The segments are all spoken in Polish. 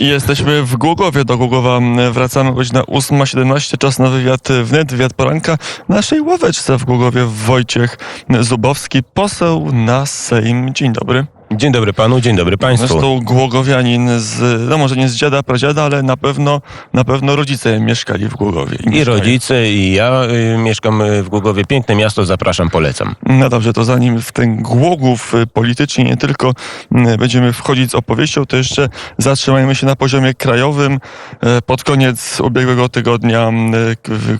Jesteśmy w Głogowie. Do Głogowa wracamy godzina 8.17. Czas na wywiad wnet, wywiad poranka. Naszej ławeczce w Głogowie Wojciech Zubowski, poseł na Sejm. Dzień dobry. Dzień dobry panu, dzień dobry państwu. Zresztą Głogowianin z, no może nie z dziada, pradziada, ale na pewno, na pewno rodzice mieszkali w Głogowie. I mieszkają. rodzice, i ja y, mieszkam y, w Głogowie. Piękne miasto, zapraszam, polecam. No dobrze, to zanim w ten Głogów y, politycznie nie tylko y, będziemy wchodzić z opowieścią, to jeszcze zatrzymajmy się na poziomie krajowym. Pod koniec ubiegłego tygodnia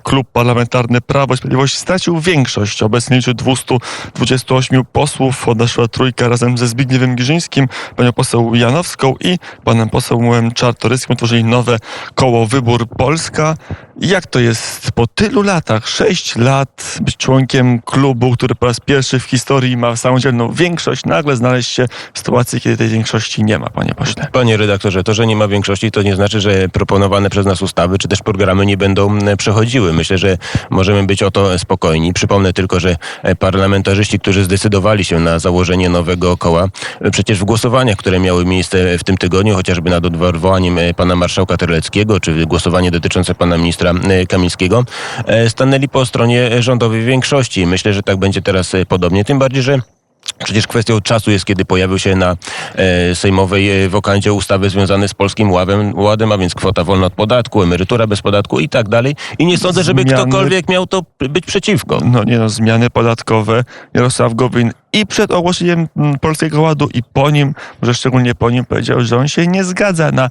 klub parlamentarny Prawo i Sprawiedliwość stracił większość. Obecnie liczy 228 posłów. Odeszła trójka razem ze Zbigniewem Giżyńskim, panią poseł Janowską i panem posłem Czartoryskim utworzyli nowe koło Wybór Polska. Jak to jest po tylu latach, sześć lat być członkiem klubu, który po raz pierwszy w historii ma samodzielną większość, nagle znaleźć się w sytuacji, kiedy tej większości nie ma, panie pośle? Panie redaktorze, to, że nie ma większości, to nie znaczy, że proponowane przez nas ustawy czy też programy nie będą m, przechodziły. Myślę, że możemy być o to spokojni. Przypomnę tylko, że e, parlamentarzyści, którzy zdecydowali się na założenie nowego koła, e, przecież w głosowaniach, które miały miejsce w tym tygodniu, chociażby nad odwołaniem e, pana marszałka Terleckiego, czy głosowanie dotyczące pana ministra e, Kamińskiego, e, stanęli po stronie rządowej większości. Myślę, że tak będzie teraz podobnie, tym bardziej, że Przecież kwestią czasu jest, kiedy pojawił się na e, sejmowej wokandzie ustawy związane z Polskim Ładem, Ładem, a więc kwota wolna od podatku, emerytura bez podatku i tak dalej. I nie sądzę, żeby Zmiany- ktokolwiek miał to być przeciwko. No nie no, zmiany podatkowe. Jarosław Gowin i przed ogłoszeniem mm, Polskiego Ładu i po nim, może szczególnie po nim powiedział, że on się nie zgadza na e,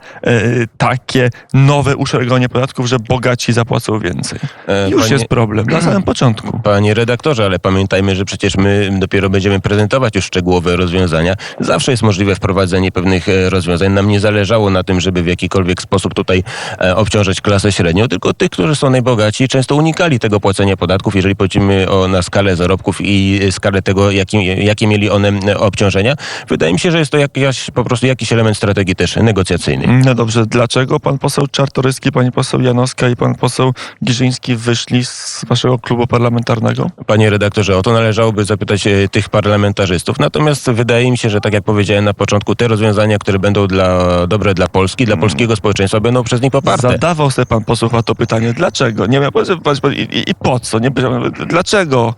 takie nowe uszeregowanie podatków, że bogaci zapłacą więcej. E, Już panie- jest problem, na samym początku. Panie redaktorze, ale pamiętajmy, że przecież my dopiero będziemy prezentować już szczegółowe rozwiązania. Zawsze jest możliwe wprowadzenie pewnych e, rozwiązań. Nam nie zależało na tym, żeby w jakikolwiek sposób tutaj e, obciążać klasę średnią, tylko tych, którzy są najbogaci, często unikali tego płacenia podatków, jeżeli podzielimy o, na skalę zarobków i e, skalę tego, jakim, jakie mieli one e, obciążenia. Wydaje mi się, że jest to jakaś, po prostu jakiś element strategii też negocjacyjnej. No dobrze, dlaczego pan poseł Czartoryski, pani poseł Janowska i pan poseł Giżyński wyszli z waszego klubu parlamentarnego? Panie redaktorze, o to należałoby zapytać e, tych parlamentarzystów. Natomiast wydaje mi się, że tak jak powiedziałem na początku, te rozwiązania, które będą dla, dobre dla Polski, dla polskiego społeczeństwa, będą przez nich poparte. Zadawał sobie pan poseł chyba to pytanie, dlaczego? Nie miał i, i, i po co? Nie dlaczego?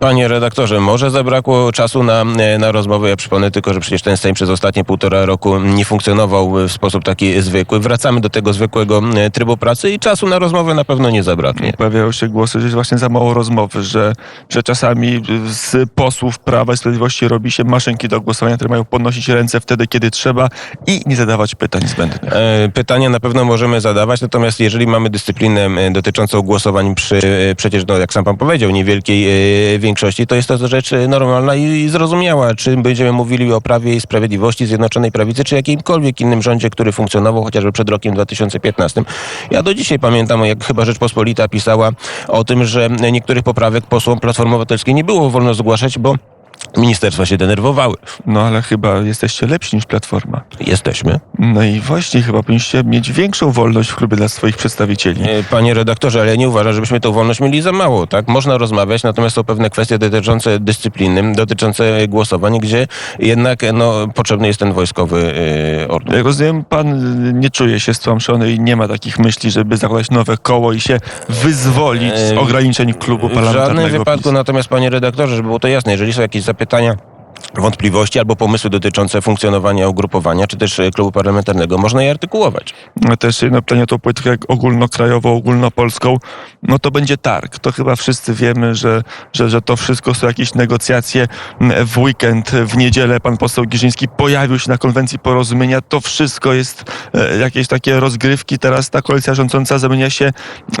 Panie redaktorze, może zabrakło czasu na, e, na rozmowę. Ja przypomnę tylko, że przecież ten Sejm przez ostatnie półtora roku nie funkcjonował w sposób taki zwykły. Wracamy do tego zwykłego e, trybu pracy i czasu na rozmowę na pewno nie zabraknie. Pojawiają się głosy, że jest właśnie za mało rozmowy, że, że czasami z posłów Prawa i Sprawiedliwości robi się maszynki do głosowania, które mają podnosić ręce wtedy, kiedy trzeba i nie zadawać pytań zbędnych. E, Pytania na pewno możemy zadawać, natomiast jeżeli mamy dyscyplinę dotyczącą głosowań przy przecież, no, jak sam pan powiedział, niewielkiej większości, to jest to rzecz e, normalna i zrozumiała. Czy będziemy mówili o Prawie i Sprawiedliwości, Zjednoczonej Prawicy, czy jakimkolwiek innym rządzie, który funkcjonował chociażby przed rokiem 2015. Ja do dzisiaj pamiętam, jak chyba Rzeczpospolita pisała o tym, że niektórych poprawek posłom Platformy Obywatelskiej nie było wolno zgłaszać, bo ministerstwa się denerwowały. No ale chyba jesteście lepsi niż Platforma. Jesteśmy. No i właśnie chyba powinniście mieć większą wolność w klubie dla swoich przedstawicieli. E, Panie redaktorze, ale ja nie uważam, żebyśmy tą wolność mieli za mało, tak? Można rozmawiać, natomiast są pewne kwestie dotyczące dyscypliny, dotyczące głosowań, gdzie jednak no, potrzebny jest ten wojskowy e, ordyn. Jak rozumiem, pan nie czuje się stłamszony i nie ma takich myśli, żeby zakładać nowe koło i się wyzwolić z Eee, ograniczeń klubu W żadnym parlamentarnego wypadku, PiS. natomiast panie redaktorze, żeby było to jasne, jeżeli są jakieś zapytania, wątpliwości albo pomysły dotyczące funkcjonowania ugrupowania, czy też e, klubu parlamentarnego, można je artykułować. No Też jedno pytanie o tą politykę ogólnokrajową, ogólnopolską, no to będzie targ. To chyba wszyscy wiemy, że, że, że to wszystko są jakieś negocjacje. W weekend, w niedzielę pan poseł Giżyński pojawił się na konwencji porozumienia. To wszystko jest e, jakieś takie rozgrywki. Teraz ta koalicja rządząca zamienia się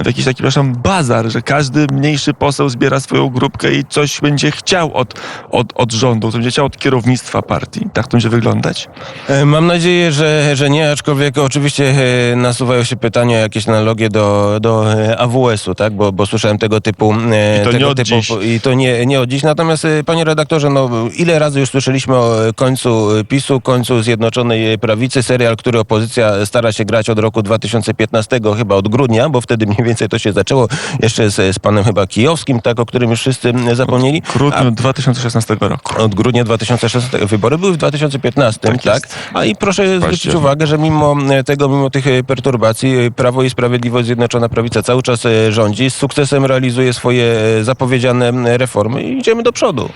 w jakiś taki, przepraszam, bazar, że każdy mniejszy poseł zbiera swoją grupkę i coś będzie chciał od, od, od rządu, co będzie chciał od kierownictwa partii. Tak to będzie wyglądać? E, Mam nadzieję, że, że nie, aczkolwiek oczywiście e, nasuwają się pytania, jakieś analogie do, do e, AWS-u, tak? Bo, bo słyszałem tego typu. I to nie tego od typu dziś. I to nie, nie od dziś. Natomiast, panie redaktorze, no, ile razy już słyszeliśmy o końcu PiSu, końcu Zjednoczonej Prawicy, serial, który opozycja stara się grać od roku 2015, chyba od grudnia, bo wtedy mniej więcej to się zaczęło jeszcze z, z panem chyba Kijowskim, tak, o którym już wszyscy zapomnieli. W grudniu 2016 roku. Od grudnia 2016. Wybory były w 2015, Tak tak? A i proszę zwrócić uwagę, że mimo e, tego, mimo tych e, perturbacji, e, Prawo i Sprawiedliwość, Zjednoczona Prawica cały czas rządzi, z sukcesem realizuje swoje zapowiedziane reformy i idziemy do przodu.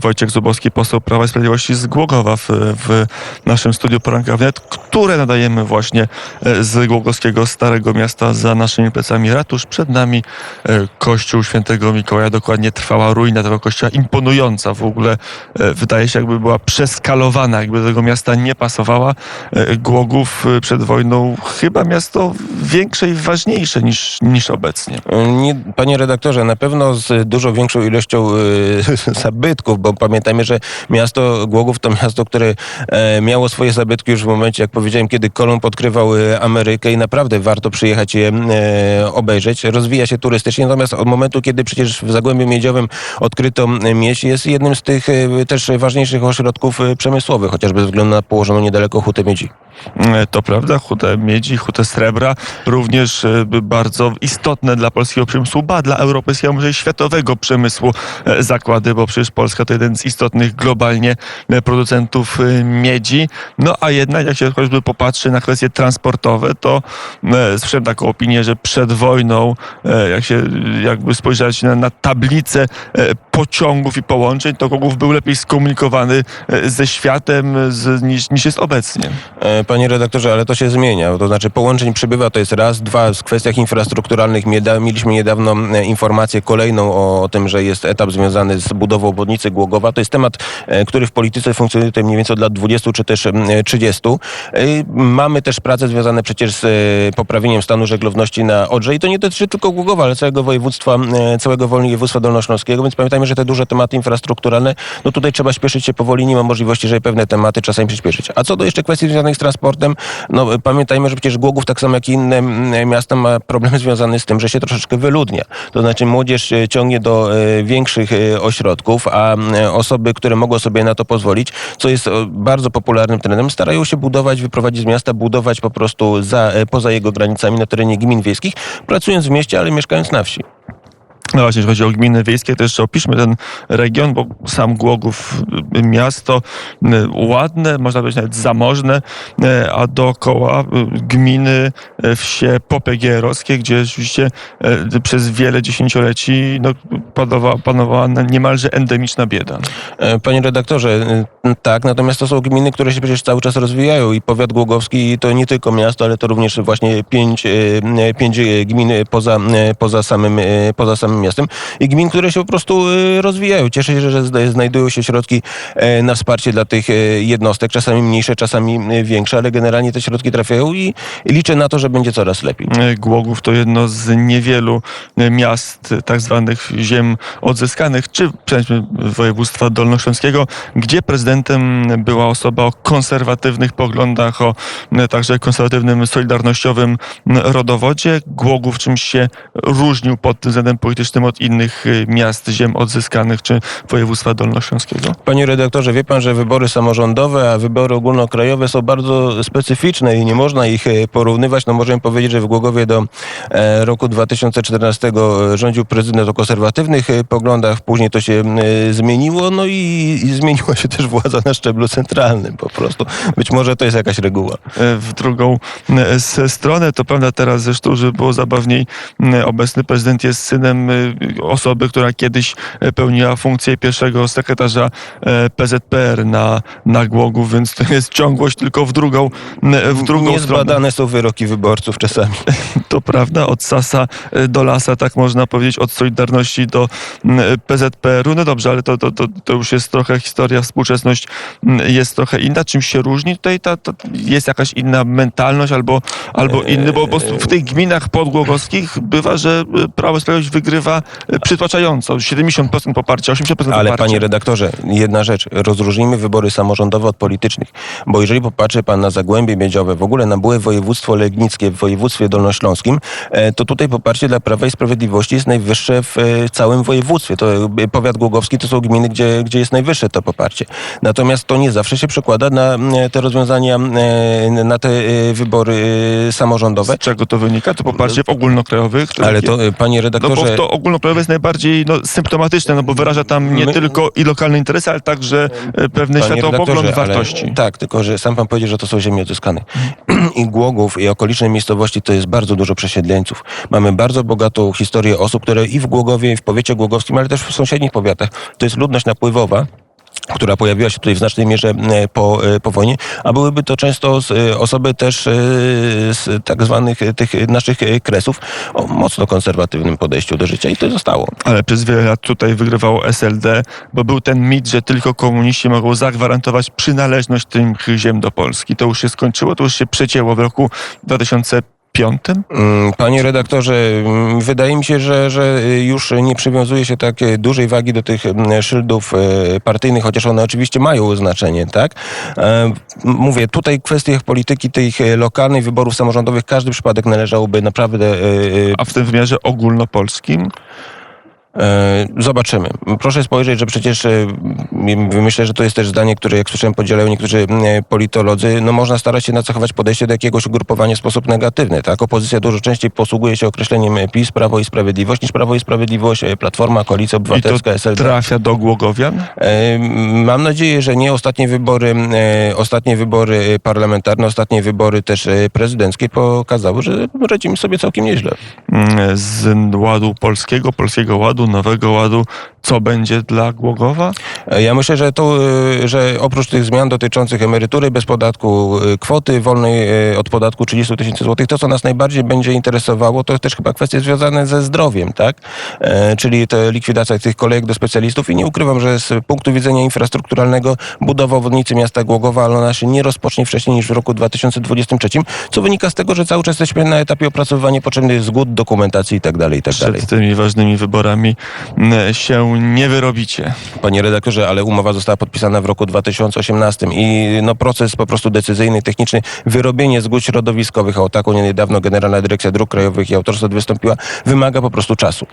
Wojciech Zubowski, poseł Prawa i Sprawiedliwości z Głogowa w, w naszym studiu Poranka Wnet, które nadajemy właśnie z Głogowskiego Starego Miasta za naszymi plecami ratusz. Przed nami kościół świętego Mikołaja. Dokładnie trwała ruina tego kościoła, imponująca w ogóle. e, Wydaje się, jakby była przeskalowana, jakby do tego miasta nie pasowała. E, Głogów e, przed wojną chyba miasto większe i ważniejsze niż, niż obecnie. E, Nie, panie redaktorze, na pewno z dużo większą ilością zabytków, bo pamiętajmy, że miasto Głogów to miasto, które miało swoje zabytki już w momencie, jak powiedziałem, kiedy Kolumb odkrywał Amerykę i naprawdę warto przyjechać je obejrzeć. Rozwija się turystycznie, natomiast od momentu, kiedy przecież w Zagłębiu Miedziowym odkryto miedź, jest jednym z tych też ważniejszych ośrodków e, przemysłowych, chociażby ze względu na położoną niedaleko hutę miedzi. E, To prawda, hutę miedzi, hutę srebra, również e, bardzo istotne dla polskiego przemysłu, ba dla europejskiego, może światowego przemysłu e, zakłady, bo przecież Polska to jeden z istotnych globalnie producentów miedzi. No a jednak, jak się choćby popatrzy na kwestie transportowe, to słyszałem taką opinię, że przed wojną, jak się jakby spojrzeć na, na tablicę pociągów i połączeń, to Głogów był lepiej skomunikowany e, ze światem e, z, niż, niż jest obecnie. E, Panie redaktorze, ale to się zmienia. To znaczy połączeń przybywa, to jest raz. Dwa, w kwestiach infrastrukturalnych mieliśmy niedawno informację kolejną o, o tym, że jest etap związany z budową obwodnicy Głogowa. To jest temat, który w polityce funkcjonuje tutaj mniej więcej od lat 20 czy też em, e, 30. E, Mamy też prace związane przecież z poprawieniem stanu żeglowności na Odrze i to nie dotyczy tylko Głogowa, ale całego województwa, całego województwa dolnośląskiego, więc pamiętajmy, że te duże tematy infrastrukturalne, no tutaj trzeba śpieszyć się powoli, nie ma możliwości, żeby pewne tematy czasami przyspieszyć. A co do jeszcze kwestii związanych z transportem, no e, pamiętajmy, że przecież Głogów tak samo jak i inne mm, miasta ma problem związany z tym, że się troszeczkę wyludnia. To znaczy młodzież e, ciągnie do e, większych e, ośrodków, a osoby, które mogą sobie na to pozwolić, co jest e, bardzo popularnym trendem, starają się budować, wyprowadzić z miasta, budować po prostu za, e, poza jego granicami na terenie gmin wiejskich, pracując w mieście, ale mieszkając na wsi. No właśnie, jeśli chodzi o gminy wiejskie, to jeszcze opiszmy ten region, bo sam Głogów, y, miasto y, ładne, można powiedzieć nawet zamożne, y, a dookoła gminy, wsie popegierowskie, gdzie rzeczywiście przez wiele dziesięcioleci no, panowała, panowała niemalże endemiczna bieda. E, Panie redaktorze, tak, natomiast to są gminy, które się przecież cały czas rozwijają i powiat głogowski to nie tylko miasto, ale to również właśnie pięć, pięć gmin poza, poza, samym, poza samym miastem i gmin, które się po prostu e, rozwijają. Cieszę się, że znajdują się środki e, na wsparcie dla tych e, jednostek, czasami mniejsze, czasami e, większe, ale generalnie te środki trafiają i liczę na to, że będzie coraz lepiej. Y, Głogów to jedno z niewielu y, miast y, tak zwanych ziem odzyskanych, czy przynajmniej województwa dolnośląskiego, gdzie prezydentem była osoba o konserwatywnych poglądach, o y, także konserwatywnym, solidarnościowym y, rodowodzie. Głogów czymś się różnił pod tym względem politycznym od innych y, miast ziem odzyskanych, czy województwa dolnośląskiego. Panie redaktorze, wie pan, że wybory samorządowe, a wybory ogólnokrajowe są bardzo specyficzne i nie można ich e, porównywać. No możemy powiedzieć, że w Głogowie do e, roku 2014 rządził prezydent o konserwatywnych e, poglądach, później to się zmieniło, no i, i zmieniła się też władza na szczeblu centralnym po prostu. Być może to jest jakaś reguła. e, w drugą e, stronę. To prawda teraz zresztą, żeby było zabawniej, obecny prezydent jest synem osoby, która kiedyś e, pełniła funkcję pierwszego sekretarza e, PZPR na, na Głogów, więc to jest ciągłość tylko w drugą, w drugą stronę. Niezbadane są wyroki wyborców czasami. To prawda, od Sasa e, do Lasa, tak można powiedzieć, od Solidarności do PZPR-u. No dobrze, ale to, to, to, to już jest trochę historia, współczesność jest trochę inna. Czym się różni? Tutaj ta, ta jest jakaś inna mentalność albo, albo inny, bo prostu w tych gminach podgłogowskich bywa, że e, Prawo Sprawiedliwość wygrywa e, przytłaczająco. 70% poparcia, 80% Ale poparcia. panie redaktorze, jedna rzecz. Rozróżnijmy wybory samorządowe od politycznych. Bo jeżeli popatrzy pan na Zagłębie Miedziowe, w ogóle na byłe województwo legnickie w województwie dolnośląskim, e, to tutaj poparcie dla Prawa i Sprawiedliwości jest najwyższe w e, całym województwie. To powiat głogowski to są gminy, gdzie, gdzie jest najwyższe to poparcie. Natomiast to nie zawsze się przekłada na te rozwiązania, na te wybory samorządowe. Z czego to wynika? To poparcie w ogólnokrajowych. Ale to, panie No bo redaktorze... to ogólnokrajowe jest najbardziej no, symptomatyczne, no bo wyraża tam nie My- tylko i lokalne interesy, ale także e, pewny Panie światopogląd, redaktorze, ale- wartości. Tak, tylko że sam pan powiedział, że to są ziemie odzyskane. I Głogów, i okoliczne miejscowości to jest bardzo dużo przesiedleńców. Mamy bardzo bogatą historię osób, które i w Głogowie, i w powiecie głogowskim, ale też w sąsiednich powiatach. To jest ludność napływowa która pojawiła się tutaj w znacznej mierze e, po, e, po wojnie, a byłyby to często e, osoby też z tak zwanych tych naszych kresów o mocno konserwatywnym podejściu do życia i to zostało. Ale przez wiele lat tutaj wygrywało SLD, bo był ten mit, że tylko komuniści mogą zagwarantować przynależność tych ziem do Polski. To już się skończyło, to już się przecięło w roku 2005. Mm, Panie redaktorze, mm, wydaje mi się, że, że już nie przywiązuje się tak e, dużej wagi do tych mm, szyldów e, partyjnych, chociaż one oczywiście mają znaczenie, tak? E, Mówię, tutaj w kwestiach polityki tych lokalnych wyborów samorządowych każdy przypadek należałoby naprawdę A w tym wymiarze ogólnopolskim Zobaczymy. Proszę spojrzeć, że przecież e, myślę, że to jest też zdanie, które jak słyszałem podzielają niektórzy m, politolodzy, no można starać się nacechować podejście do jakiegoś ugrupowania w sposób negatywny. Tak? Opozycja dużo częściej posługuje się określeniem PiS, Prawo i Sprawiedliwość niż Prawo i Sprawiedliwość, e, Platforma, Koalicja i to Obywatelska, SLD. trafia do Głogowian. E, Mam nadzieję, że nie ostatnie wybory, e, ostatnie wybory parlamentarne, ostatnie wybory też e, prezydenckie pokazały, że radzimy sobie całkiem nieźle. Mm, Z ładu polskiego, polskiego ładu, nowego ładu, co będzie dla Głogowa? E, Ja myślę, że to, y, że oprócz tych zmian dotyczących emerytury bez podatku, y, kwoty wolnej od podatku 30 tysięcy złotych, to co nas najbardziej będzie interesowało, to też chyba kwestie związane ze zdrowiem, tak? E, Czyli te likwidacja tych kolejek do specjalistów i nie ukrywam, że z punktu widzenia infrastrukturalnego budowa obwodnicy miasta Głogowa, ale ona się nie rozpocznie wcześniej niż w roku 2023, co wynika z tego, że cały czas jesteśmy na etapie opracowywania potrzebnych zgód, dokumentacji i tak dalej, i tak. Przed tymi ważnymi wyborami mm, nie wyrobicie. Panie redaktorze, ale umowa została podpisana w roku 2018 i no, proces po prostu decyzyjny, techniczny, wyrobienie zgód środowiskowych, a o taką niedawno Generalna Dyrekcja Dróg Krajowych i Autorstwo wystąpiła, wymaga po prostu czasu.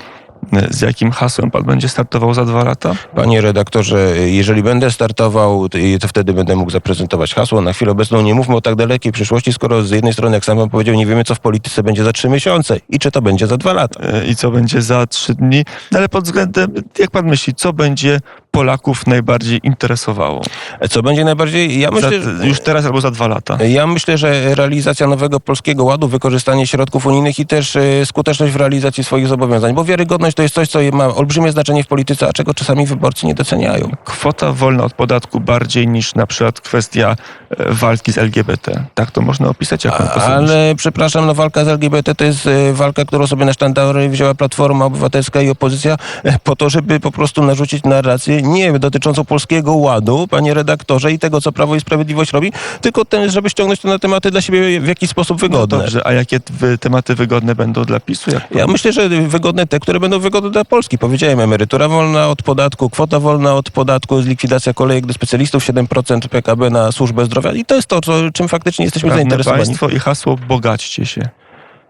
Z jakim hasłem pan będzie startował za dwa lata? Panie redaktorze, jeżeli będę startował, to wtedy będę mógł zaprezentować hasło. Na chwilę obecną nie mówmy o tak dalekiej przyszłości, skoro z jednej strony, jak sam pan powiedział, nie wiemy, co w polityce będzie za trzy miesiące i czy to będzie za dwa lata. E, I co będzie za trzy dni? No ale pod względem, jak pan myśli, co będzie Polaków najbardziej interesowało? Co będzie najbardziej? Ja myślę, za, już teraz albo za dwa lata? Ja myślę, że realizacja nowego polskiego ładu, wykorzystanie środków unijnych i też e, skuteczność w realizacji swoich zobowiązań, bo wiarygodność to jest coś, co ma olbrzymie znaczenie w polityce, a czego czasami wyborcy nie doceniają. Kwota wolna od podatku bardziej niż na przykład kwestia e, walki z LGBT. Tak to można opisać? Jak myśli? Ale przepraszam, no walka z LGBT to jest e, walka, którą sobie na sztandary wzięła Platforma Obywatelska i opozycja e, po to, żeby po prostu narzucić narrację nie dotyczącą polskiego ładu, panie redaktorze, i tego, co Prawo i Sprawiedliwość robi, tylko ten, żeby ściągnąć to na tematy dla siebie w jakiś sposób No wygodne. dobrze, a jakie tematy wygodne będą dla PiSu? Jak Ja myślę, że wygodne te, które będą wygodne dla Polski. Powiedziałem, emerytura wolna od podatku, kwota wolna od podatku, likwidacja kolejek do specjalistów, 7% PKB na służbę zdrowia i to jest to, czym faktycznie jesteśmy Prawne zainteresowani. państwo i hasło bogaćcie się.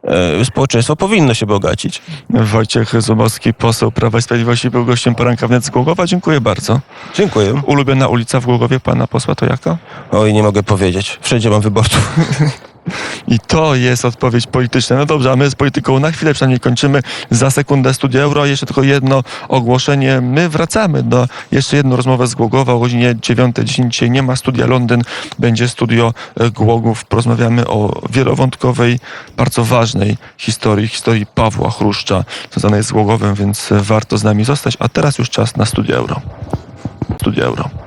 E, Społeczeństwo powinno się bogacić. Wojciech Zubowski, poseł Prawa i Sprawiedliwości, był gościem poranka wnet z Głogowa. Dziękuję bardzo. Dziękuję. Ulubiona ulica w Głogowie pana posła to jaka? Oj, nie mogę powiedzieć. Wszędzie mam wyborców. I to jest odpowiedź polityczna. No dobrze, a my z polityką na chwilę przynajmniej kończymy. Za sekundę Studia Euro. Jeszcze tylko jedno ogłoszenie. My wracamy do jeszcze jedną rozmowę z Głogowa o godzinie 9.10. Dzisiaj nie ma Studia Londyn, będzie Studio e, Głogów. Porozmawiamy o wielowątkowej, bardzo ważnej historii, historii Pawła Chruszcza związanej z Głogowem, więc e, warto z nami zostać. A teraz już czas na Studia Euro. Studia Euro.